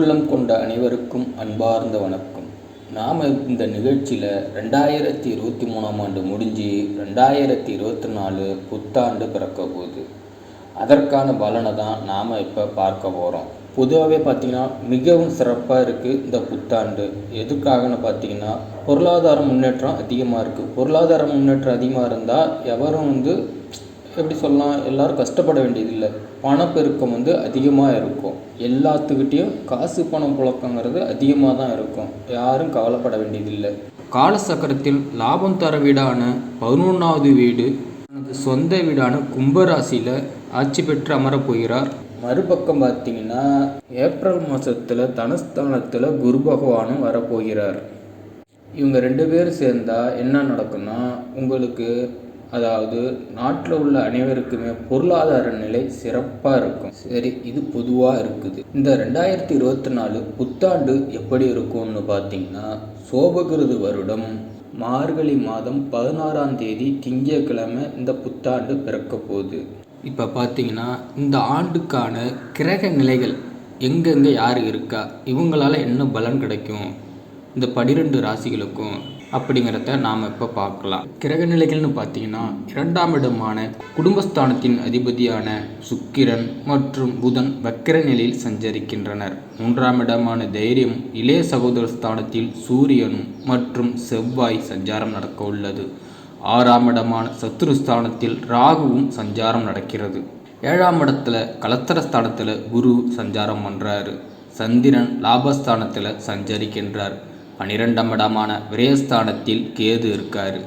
அன்புள்ளம் கொண்ட அனைவருக்கும் அன்பார்ந்த வணக்கம். நாம் இந்த நிகழ்ச்சியில் ரெண்டாயிரத்தி இருபத்தி மூணாம் ஆண்டு முடிஞ்சு ரெண்டாயிரத்தி இருபத்தி நாலு புத்தாண்டு பிறக்க போகுது. அதற்கான பலனை தான் நாம் இப்போ பார்க்க போகிறோம் பொதுவாகவே பார்த்திங்கன்னா மிகவும் சிறப்பாக இருக்குது இந்த புத்தாண்டு. எதுக்காகன்னு பார்த்தீங்கன்னா பொருளாதார முன்னேற்றம் அதிகமாக இருக்குது பொருளாதார முன்னேற்றம் அதிகமாக இருந்தால் எவரும் வந்து எப்படி சொல்லலாம் எல்லாரும் கஷ்டப்பட வேண்டியதில்லை. பணப்பெருக்கம் வந்து அதிகமாக இருக்கும். எல்லாத்துக்கிட்டேயும் காசு பணம் புழக்கங்கிறது அதிகமாக தான் இருக்கும். யாரும் கவலைப்பட வேண்டியதில்லை. காலசக்கரத்தில் லாபம் தர வீடான பதினொன்றாவது வீடு தனது சொந்த வீடான கும்பராசியில் ஆட்சி பெற்று அமரப் போகிறார். மறுபக்கம் பார்த்தீங்கன்னா ஏப்ரல் மாதத்தில் தனஸ்தானத்தில் குரு பகவானும் வரப்போகிறார் இவங்க ரெண்டு பேரும் சேர்ந்தால் என்ன நடக்கும்னா உங்களுக்கு அதாவது நாட்டில் உள்ள அனைவருக்குமே பொருளாதார நிலை சிறப்பாக இருக்கும். சரி இது பொதுவாக இருக்குது. இந்த ரெண்டாயிரத்தி இருபத்தி நாலு புத்தாண்டு எப்படி இருக்கும்னு பார்த்தீங்கன்னா சோபகிருது வருடம் மார்கழி மாதம் பதினாறாம் தேதி திங்கட்கிழமை இந்த புத்தாண்டு பிறக்க போகுது. இப்போ பார்த்தீங்கன்னா இந்த ஆண்டுக்கான கிரக நிலைகள் எங்கெங்கே யார் இருக்கா இவங்களால என்ன பலன் கிடைக்கும்? இந்த பனிரெண்டு ராசிகளுக்கும் அப்படிங்கிறத நாம் இப்போ பார்க்கலாம். கிரக நிலைகள்னு பார்த்தீங்கன்னா இரண்டாம் இடமான குடும்பஸ்தானத்தின் அதிபதியான சுக்கிரன் மற்றும் புதன் வக்கிர நிலையில் சஞ்சரிக்கின்றனர். மூன்றாம் இடமான தைரியம் இளைய சகோதர ஸ்தானத்தில் சூரியனும் மற்றும் செவ்வாய் சஞ்சாரம் நடக்க உள்ளது. ஆறாம் இடமான சத்துருஸ்தானத்தில் ராகுவும் சஞ்சாரம் நடக்கிறது. ஏழாம் இடத்துல கலத்தரஸ்தானத்தில் குரு சஞ்சாரம் பண்ணுறாரு சந்திரன் லாபஸ்தானத்தில் சஞ்சரிக்கின்றார். பனிரெண்டாம் இடமான விரயஸ்தானத்தில் கேது இருக்கார்.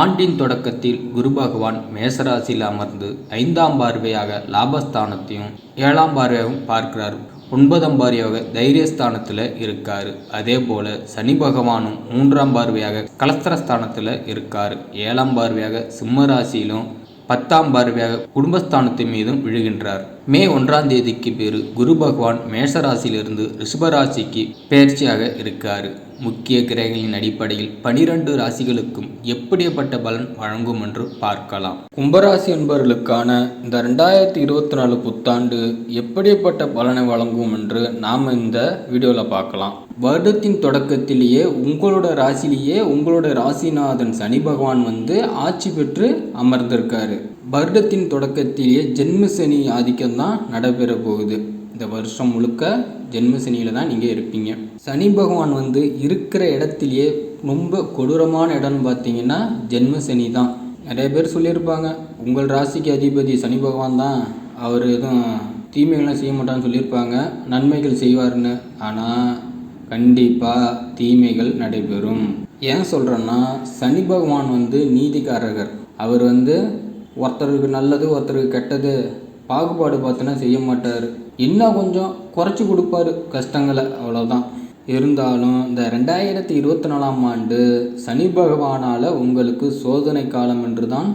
ஆண்டின் தொடக்கத்தில் குரு பகவான் மேசராசியில் அமர்ந்து ஐந்தாம் பார்வையாக லாபஸ்தானத்தையும் ஏழாம் பார்வையாகவும் பார்க்கிறார். ஒன்பதாம் பார்வையாக தைரியஸ்தானத்தில் இருக்கார். அதே போல் சனி பகவானும் மூன்றாம் பார்வையாக கலஸ்தரஸ்தானத்தில் இருக்கார். ஏழாம் பார்வையாக சிம்மராசியிலும் பத்தாம் பார்வையாக குடும்பஸ்தானத்தின் மீதும் விழுகின்றார். மே ஒன்றாம் தேதிக்கு பேர் குரு பகவான் மேஷராசியிலிருந்து ரிஷபராசிக்கு பயிற்சியாக இருக்கார். முக்கிய கிரகங்களின் அடிப்படையில் பனிரெண்டு ராசிகளுக்கும் எப்படிப்பட்ட பலன் வழங்கும் என்று பார்க்கலாம். கும்பராசி என்பவர்களுக்கான இந்த ரெண்டாயிரத்தி இருபத்தி நாலு புத்தாண்டு எப்படிப்பட்ட பலனை வழங்கும் என்று நாம் இந்த வீடியோவில் பார்க்கலாம். வருடத்தின் தொடக்கத்திலேயே உங்களோட ராசிலேயே உங்களோட ராசிநாதன் சனி பகவான் வந்து ஆட்சி பெற்று அமர்ந்திருக்காரு. வருடத்தின் தொடக்கத்திலேயே ஜென்ம சனி ஆதிக்கம் தான் நடைபெற போகுது. இந்த வருஷம் முழுக்க ஜென்ம சனியில் தான் நீங்கள் இருப்பீங்க. சனி பகவான் வந்து இருக்கிற இடத்துலையே ரொம்ப கொடூரமான இடம்னு பார்த்தீங்கன்னா ஜென்ம சனி தான். நிறைய பேர் சொல்லியிருப்பாங்க உங்கள் ராசிக்கு அதிபதி சனி பகவான் தான். அவர் எதுவும் தீமைகள்லாம் செய்ய மாட்டான்னு சொல்லியிருப்பாங்க. நன்மைகள் செய்வார்னு ஆனால் கண்டிப்பாக தீமைகள் நடைபெறும். ஏன் சொல்கிறேன்னா சனி பகவான் வந்து நீதிக்காரகர். அவர் வந்து ஒருத்தருக்கு நல்லது ஒருத்தருக்கு கெட்டது பாகுபாடு பார்த்தோன்னா செய்ய மாட்டார். இன்னும் கொஞ்சம் குறைச்சி கொடுப்பாரு கஷ்டங்களை அவ்வளோதான் இருந்தாலும் இந்த ரெண்டாயிரத்தி இருபத்தி நாலாம் ஆண்டு சனி பகவானால் உங்களுக்கு சோதனை காலம் என்று தான்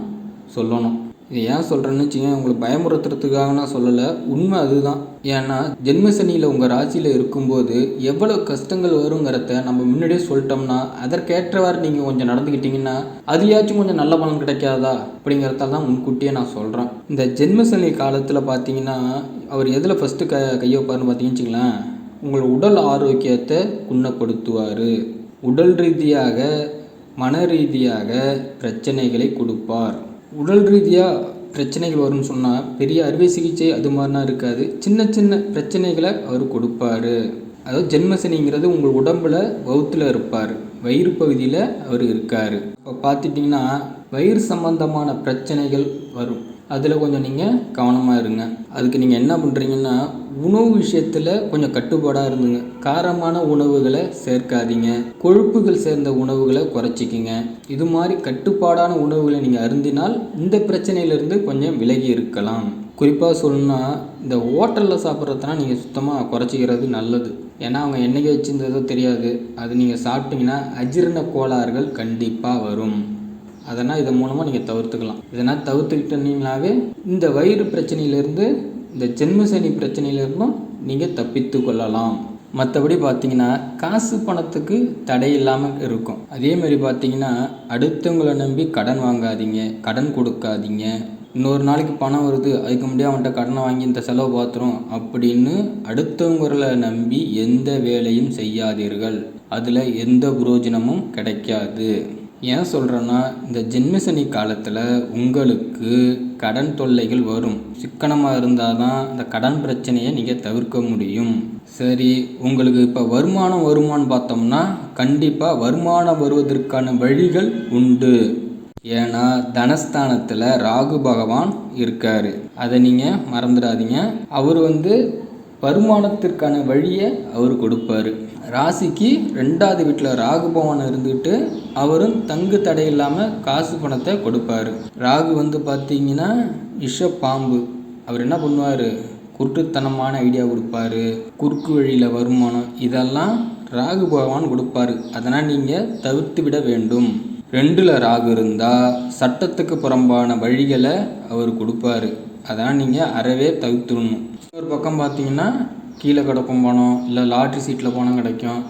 சொல்லணும். இது ஏன் சொல்கிறேன்னு வச்சுக்கோங்க உங்களுக்கு பயமுறுத்துறதுக்காக நான் சொல்லலை. உண்மை அதுதான். ஏன்னா ஜென்மசனியில் உங்கள் ராசியில் இருக்கும்போது எவ்வளோ கஷ்டங்கள் வருங்கிறத நம்ம முன்னாடியே சொல்லிட்டோம்னா அதற்கேற்றவாறு நீங்கள் கொஞ்சம் நடந்துக்கிட்டிங்கன்னா அதுயாச்சும் கொஞ்சம் நல்ல பலன் கிடைக்காதா? அப்படிங்கிறதால தான் முன்கூட்டியே நான் சொல்கிறேன் இந்த ஜென்மசனி காலத்தில் பார்த்தீங்கன்னா அவர் எதில் ஃபஸ்ட்டு க கையை வைப்பாருன்னு பார்த்தீங்கன்னு வச்சுங்களேன் உங்கள் உடல் ஆரோக்கியத்தை குணப்படுத்துவார். உடல் ரீதியாக மன ரீதியாக பிரச்சனைகளை கொடுப்பார். உடல் ரீதியாக பிரச்சனைகள் வரும்னு சொன்னால் பெரிய அறுவை சிகிச்சை அது மாதிரிலாம் இருக்காது. சின்ன சின்ன பிரச்சனைகளை அவர் கொடுப்பாரு. அதாவது ஜென்மசனிங்கிறது உங்கள் உடம்பில் வவுத்தில் இருப்பார். வயிறு பகுதியில் அவர் இருக்கார். இப்போ பார்த்துட்டிங்கன்னா வயிறு சம்பந்தமான பிரச்சனைகள் வரும். அதில் கொஞ்சம் நீங்கள் கவனமாக இருங்க. அதுக்கு நீங்கள் என்ன பண்ணுறீங்கன்னா உணவு விஷயத்தில் கொஞ்சம் கட்டுப்பாடாக இருந்துங்க. காரமான உணவுகளை சேர்க்காதீங்க. கொழுப்புகள் சேர்ந்த உணவுகளை குறைச்சிக்கிங்க. இது மாதிரி கட்டுப்பாடான உணவுகளை நீங்கள் அருந்தினால் இந்த பிரச்சனையிலேருந்து கொஞ்சம் விலகி இருக்கலாம். குறிப்பாக சொல்லணும்னா இந்த ஹோட்டலில் சாப்பிட்றதுனா நீங்கள் சுத்தமாக குறைச்சிக்கிறது நல்லது. ஏன்னா அவங்க என்னைக்கு வச்சுருந்ததோ தெரியாது. அது நீங்கள் சாப்பிட்டீங்கன்னா அஜீரண கோளாறுகள் கண்டிப்பாக வரும். அதனால் இதன் மூலமாக நீங்கள் தவிர்த்துக்கலாம். இதனால் தவிர்த்துக்கிட்டீங்கனாவே இந்த வயிறு பிரச்சனையிலேருந்து இந்த ஜென்மசனி பிரச்சனையிலேருந்தும் நீங்கள் தப்பித்து கொள்ளலாம். மற்றபடி பார்த்தீங்கன்னா காசு பணத்துக்கு தடை இல்லாமல் இருக்கும். அதே மாதிரி பார்த்தீங்கன்னா அடுத்தவங்களை நம்பி கடன் வாங்காதீங்க கடன் கொடுக்காதீங்க. இன்னொரு நாளைக்கு பணம் வருது அதுக்கு முன்னாடியே அவன்கிட்ட கடனை வாங்கி இந்த செலவு பார்த்துரும் அப்படின்னு அடுத்தவங்களை நம்பி எந்த வேலையும் செய்யாதீர்கள். அதில் எந்த புரோஜனமும் கிடைக்காது. ஏன் சொல்கிறேன்னா இந்த ஜென்மசனி காலத்தில் உங்களுக்கு கடன் தொல்லைகள் வரும். சிக்கனமாக இருந்தால் தான் இந்த கடன் பிரச்சனையை நீங்கள் தவிர்க்க முடியும். சரி உங்களுக்கு இப்போ வருமானம் வருமானு பார்த்தோம்னா கண்டிப்பாக வருமானம் வருவதற்கான வழிகள் உண்டு. ஏன்னா தனஸ்தானத்தில் ராகு பகவான் இருக்கார். அதை நீங்கள் மறந்துடாதீங்க. அவர் வந்து வருமானத்திற்கான வழியை அவர் கொடுப்பாரு. ராசிக்கு ரெண்டாவது வீட்டில் ராகு பகவான் இருந்துக்கிட்டு அவரும் தங்கு தடை இல்லாமல் காசு பணத்தை கொடுப்பாரு. ராகு வந்து பார்த்தீங்கன்னா விஷ பாம்பு. அவர் என்ன பண்ணுவார்? குருட்டுத்தனமான ஐடியா கொடுப்பாரு. குறுக்கு வழியில் வருமானம். இதெல்லாம் ராகு பகவான் கொடுப்பாரு. அதனால் நீங்கள் தவிர்த்து விட வேண்டும். ரெண்டில் ராகு இருந்தால் சட்டத்துக்கு புறம்பான வழிகளை அவர் கொடுப்பாரு. அதெல்லாம் நீங்கள் அறவே தவிர்த்துடணும். ஒரு பக்கம் பார்த்தீங்கன்னா கீழே கிடக்கும் பணம் இல்லை லாட்ரி சீட்டில் பணம் கிடைக்கும்.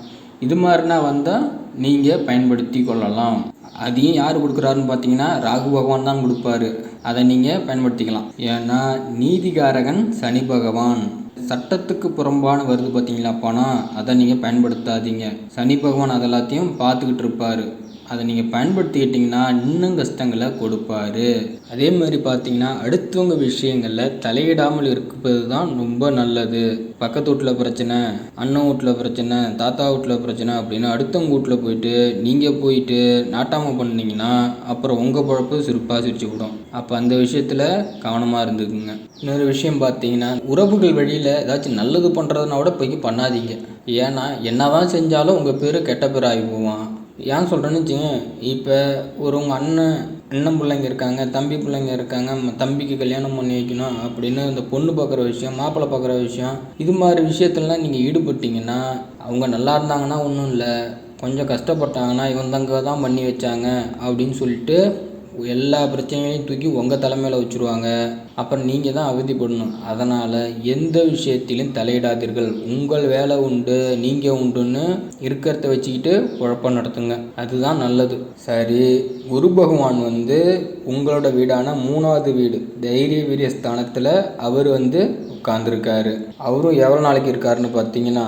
இது மாதிரினா வந்தால் நீங்கள் பயன்படுத்தி கொள்ளலாம். அதையும் யார் கொடுக்குறாருன்னு பார்த்தீங்கன்னா ராகு பகவான் தான் கொடுப்பாரு. அதை நீங்கள் பயன்படுத்திக்கலாம். ஏன்னா நீதிகாரகன் சனி பகவான். சட்டத்துக்கு புறம்பான வருது பார்த்தீங்களா பணம் அதை நீங்கள் பயன்படுத்தாதீங்க. சனி பகவான் அதெல்லாத்தையும் பார்த்துக்கிட்டு இருப்பார். அதை நீங்கள் பயன்படுத்திக்கிட்டிங்கன்னா இன்னும் கஷ்டங்களை கொடுப்பாரு. அதே மாதிரி பார்த்தீங்கன்னா அடுத்தவங்க விஷயங்களில் தலையிடாமல் இருப்பது தான் ரொம்ப நல்லது. பக்கத்து வீட்டில் பிரச்சனை அண்ணன் வீட்டில் பிரச்சனை தாத்தா வீட்டில் பிரச்சனை அப்படின்னு அடுத்தவங்க வீட்டில் போயிட்டு நீங்கள் போயிட்டு நாட்டாமல் பண்ணிங்கன்னா அப்புறம் உங்கள் பழப்பு சிரிப்பாக சிரிச்சு விடும் அப்போ அந்த விஷயத்தில் கவனமாக இருந்துக்குங்க. இன்னொரு விஷயம் பார்த்தீங்கன்னா உறவுகள் வழியில் ஏதாச்சும் நல்லது பண்ணுறதுனா கூட போய் பண்ணாதீங்க. ஏன்னா என்னதான் செஞ்சாலும் உங்கள் பேர் கெட்ட பேர் ஆகி போவான். ஏன் சொல்கிறேன்னு வச்சுங்க இப்போ ஒரு உங்கள் அண்ணன் அண்ணன் பிள்ளைங்க இருக்காங்க தம்பி பிள்ளைங்க இருக்காங்க தம்பிக்கு கல்யாணம் பண்ணி வைக்கணும் அப்படின்னு இந்த பொண்ணு பார்க்குற விஷயம் மாப்பிள்ளை பார்க்குற விஷயம் இது மாதிரி விஷயத்துலலாம் நீங்கள் ஈடுபட்டீங்கன்னா அவங்க நல்லா இருந்தாங்கன்னா ஒன்றும் இல்லை. கொஞ்சம் கஷ்டப்பட்டாங்கன்னா இவன் தங்க தான் பண்ணி வச்சாங்க அப்படின்னு சொல்லிட்டு எல்லா பிரச்சனைகளையும் தூக்கி உங்கள் தலைமையில் வச்சுருவாங்க. அப்புறம் நீங்கள் தான் அவதிப்படணும் அதனால் எந்த விஷயத்திலும் தலையிடாதீர்கள். உங்கள் வேலை உண்டு நீங்கள் உண்டுன்னு இருக்கிறத வச்சுக்கிட்டு குழப்பம் நடத்துங்க. அதுதான் நல்லது. சரி குரு பகவான் வந்து உங்களோட வீடான மூணாவது வீடு தைரிய வீரிய ஸ்தானத்தில் அவர் வந்து உட்காந்துருக்காரு அவரும் எவ்வளோ நாளைக்கு இருக்காருன்னு பார்த்தீங்கன்னா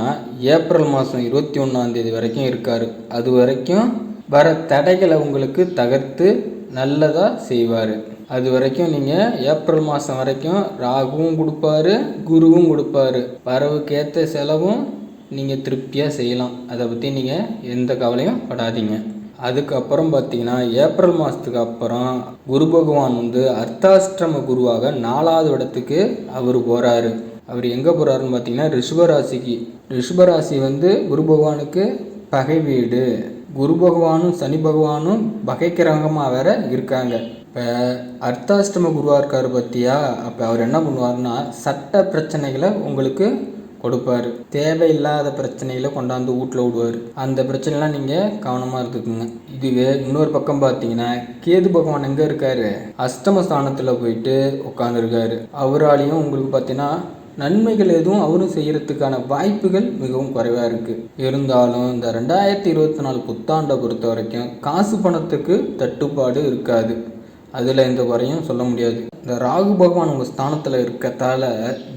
ஏப்ரல் மாதம் இருபத்தி ஒன்றாந்தேதி வரைக்கும் இருக்கார். அது வரைக்கும் வர தடைகளை உங்களுக்கு தகர்த்து நல்லதாக செய்வார். அது வரைக்கும் நீங்கள் ஏப்ரல் மாதம் வரைக்கும் ராகுவும் கொடுப்பாரு குருவும் கொடுப்பாரு. வரவுக்கேற்ற செலவும் நீங்கள் திருப்தியாக செய்யலாம். அதை பற்றி நீங்கள் எந்த கவலையும் படாதீங்க. அதுக்கப்புறம் பார்த்தீங்கன்னா ஏப்ரல் மாதத்துக்கு அப்புறம் குரு பகவான் வந்து அர்த்தாஷ்டம குருவாக நாலாவது இடத்துக்கு அவர் போகிறாரு அவர் எங்கே போகிறாருன்னு பார்த்தீங்கன்னா ரிஷபராசிக்கு. ரிஷபராசி வந்து குரு பகவானுக்கு பகை வீடு. குரு பகவானும் சனி பகவானும் பகைக்கிறவங்கமாக வேற இருக்காங்க. இப்போ அர்த்தாஷ்டம குருவாக இருக்கார் பற்றியா அப்போ அவர் என்ன பண்ணுவார்னா சட்ட பிரச்சனைகளை உங்களுக்கு கொடுப்பாரு. தேவையில்லாத பிரச்சனைகளை கொண்டாந்து வீட்டில் விடுவார். அந்த பிரச்சனைலாம் நீங்கள் கவனமாக இருந்துக்குங்க. இதுவே இன்னொரு பக்கம் பார்த்தீங்கன்னா கேது பகவான் எங்கே இருக்காரு? அஷ்டம ஸ்தானத்தில் போயிட்டு உட்காந்துருக்காரு அவராலையும் உங்களுக்கு பார்த்தீங்கன்னா நன்மைகள் எதுவும் அவரும் செய்கிறதுக்கான வாய்ப்புகள் மிகவும் குறைவாக இருக்குது இருந்தாலும் இந்த ரெண்டாயிரத்தி இருபத்தி நாலு புத்தாண்டை பொறுத்த வரைக்கும் காசு பணத்துக்கு தட்டுப்பாடு இருக்காது. அதில் எந்த குறையும் சொல்ல முடியாது. இந்த ராகு பகவான் உங்கள் ஸ்தானத்தில் இருக்கத்தால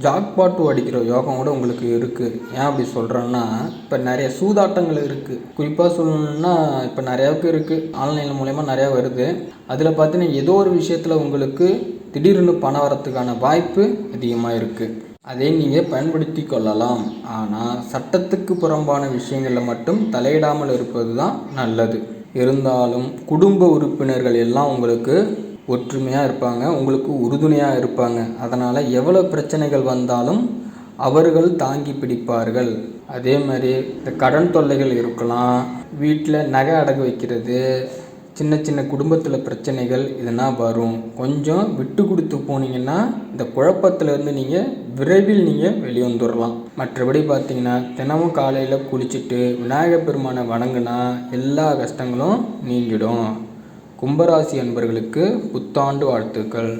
ஜாக்பாட்டு அடிக்கிற யோகம் கூட உங்களுக்கு இருக்குது ஏன் அப்படி சொல்கிறேன்னா இப்போ நிறைய சூதாட்டங்கள் இருக்குது குறிப்பாக சொல்லணும்னா இப்போ நிறையாவுக்கு இருக்குது ஆன்லைன் மூலயமா நிறையா வருது. அதில் பார்த்தீங்கன்னா ஏதோ ஒரு விஷயத்தில் உங்களுக்கு திடீர்னு பணம் வரத்துக்கான வாய்ப்பு அதிகமாக இருக்குது அதை நீங்கள் பயன்படுத்தி கொள்ளலாம். ஆனால் சட்டத்துக்கு புறம்பான விஷயங்களில் மட்டும் தலையிடாமல் இருப்பது தான் நல்லது. இருந்தாலும் குடும்ப உறுப்பினர்கள் எல்லாம் உங்களுக்கு ஒற்றுமையாக இருப்பாங்க உங்களுக்கு உறுதுணையாக இருப்பாங்க. அதனால் எவ்வளோ பிரச்சனைகள் வந்தாலும் அவர்கள் தாங்கி பிடிப்பார்கள். அதே மாதிரி இந்த கடன் தொல்லைகள் இருக்கலாம் வீட்டில் நகை அடகு வைக்கிறது சின்ன சின்ன குடும்பத்தில் பிரச்சனைகள் இதெல்லாம் வரும். கொஞ்சம் விட்டு கொடுத்து போனீங்கன்னா இந்த குழப்பத்திலேருந்து நீங்கள் விரைவில் நீங்கள் வெளிவந்துடலாம் மற்றபடி பார்த்தீங்கன்னா தினமும் காலையில் குளிச்சுட்டு விநாயகர் பெருமானை வணங்கினா எல்லா கஷ்டங்களும் நீங்கிடும். கும்பராசி அன்பர்களுக்கு புத்தாண்டு வாழ்த்துக்கள்.